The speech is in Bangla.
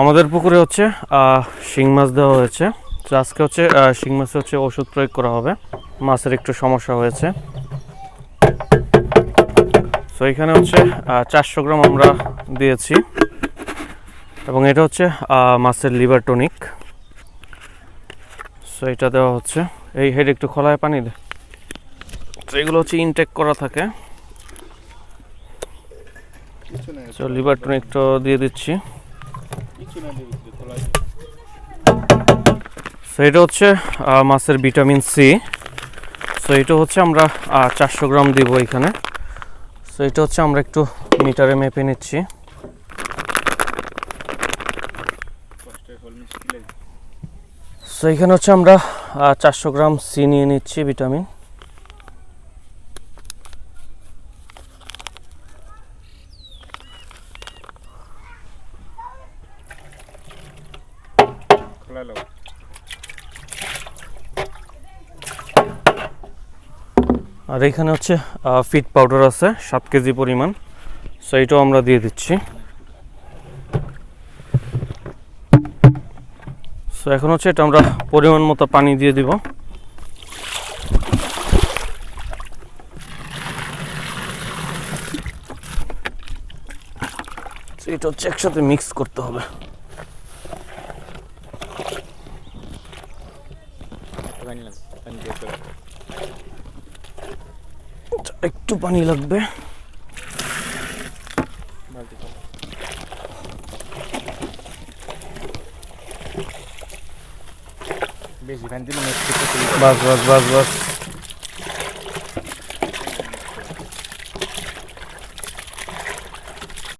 আমাদের পুকুরে হচ্ছে শিং মাছ দেওয়া হয়েছে। তো আজকে হচ্ছে শিং মাছে হচ্ছে ওষুধ প্রয়োগ করা হবে। মাছের একটু সমস্যা হয়েছে। তো এখানে হচ্ছে চারশো গ্রাম আমরা দিয়েছি। এবং এটা হচ্ছে মাছের লিভার টনিক। সো এটা দেওয়া হচ্ছে। এই হেড একটু খোলায় পানি দে। তো এগুলো হচ্ছে ইনটেক করা থাকে। তো লিভার টনিকটা দিয়ে দিচ্ছি। সো এটা হচ্ছে মাছের ভিটামিন সি। সো এটা হচ্ছে আমরা চারশো গ্রাম দিব এখানে। সো এটা হচ্ছে আমরা একটু মিটারে মেপে নিচ্ছি। সো এখানে হচ্ছে আমরা চারশো গ্রাম সি নিয়ে নিচ্ছি ভিটামিন। খোলা আর এখানে হচ্ছে ফিট পাউডার আছে, সাত কেজি পরিমাণ। সো এটাও আমরা দিয়ে দিচ্ছি। সো এখন হচ্ছে এটা আমরা পরিমাণ মতো পানি দিয়ে দিব। এটা হচ্ছে একসাথে মিক্স করতে হবে পানি লাও পানি দিয়ে দাও একটু পানি লাগবে। বেশি বাস বাস বাস বাস।